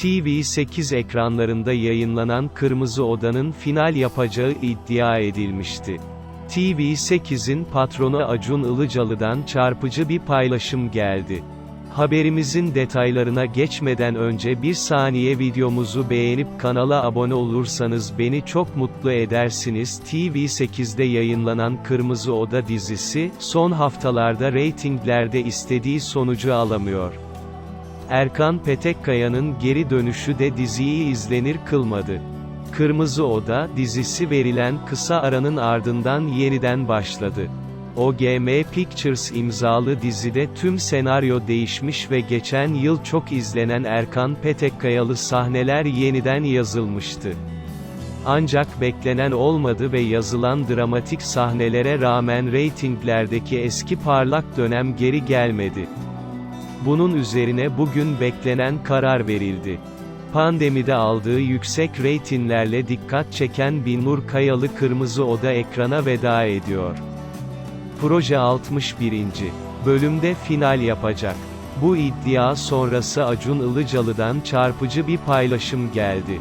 TV8 ekranlarında yayınlanan Kırmızı Oda'nın final yapacağı iddia edilmişti. TV8'in patronu Acun Ilıcalı'dan çarpıcı bir paylaşım geldi. Haberimizin detaylarına geçmeden önce bir saniye videomuzu beğenip kanala abone olursanız beni çok mutlu edersiniz. TV8'de yayınlanan Kırmızı Oda dizisi, son haftalarda reytinglerde istediği sonucu alamıyor. Erkan Petekkaya'nın geri dönüşü de diziyi izlenir kılmadı. Kırmızı Oda dizisi verilen kısa aranın ardından yeniden başladı. OGM Pictures imzalı dizide tüm senaryo değişmiş ve geçen yıl çok izlenen Erkan Petekkayalı sahneler yeniden yazılmıştı. Ancak beklenen olmadı ve yazılan dramatik sahnelere rağmen reytinglerdeki eski parlak dönem geri gelmedi. Bunun üzerine bugün beklenen karar verildi. Pandemide aldığı yüksek reytinlerle dikkat çeken Binnur Kayalı Kırmızı Oda ekrana veda ediyor. Proje 61. bölümde final yapacak. Bu iddia sonrası Acun Ilıcalı'dan çarpıcı bir paylaşım geldi.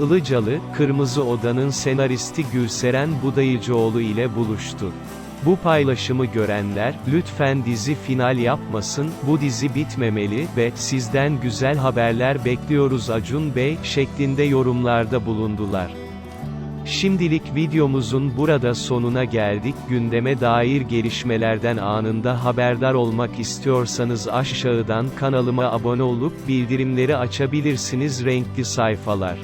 Ilıcalı, Kırmızı Oda'nın senaristi Gülseren Budayıcıoğlu ile buluştu. Bu paylaşımı görenler, lütfen dizi final yapmasın, bu dizi bitmemeli ve sizden güzel haberler bekliyoruz Acun Bey şeklinde yorumlarda bulundular. Şimdilik videomuzun burada sonuna geldik. Gündeme dair gelişmelerden anında haberdar olmak istiyorsanız aşağıdan kanalıma abone olup bildirimleri açabilirsiniz renkli sayfalar.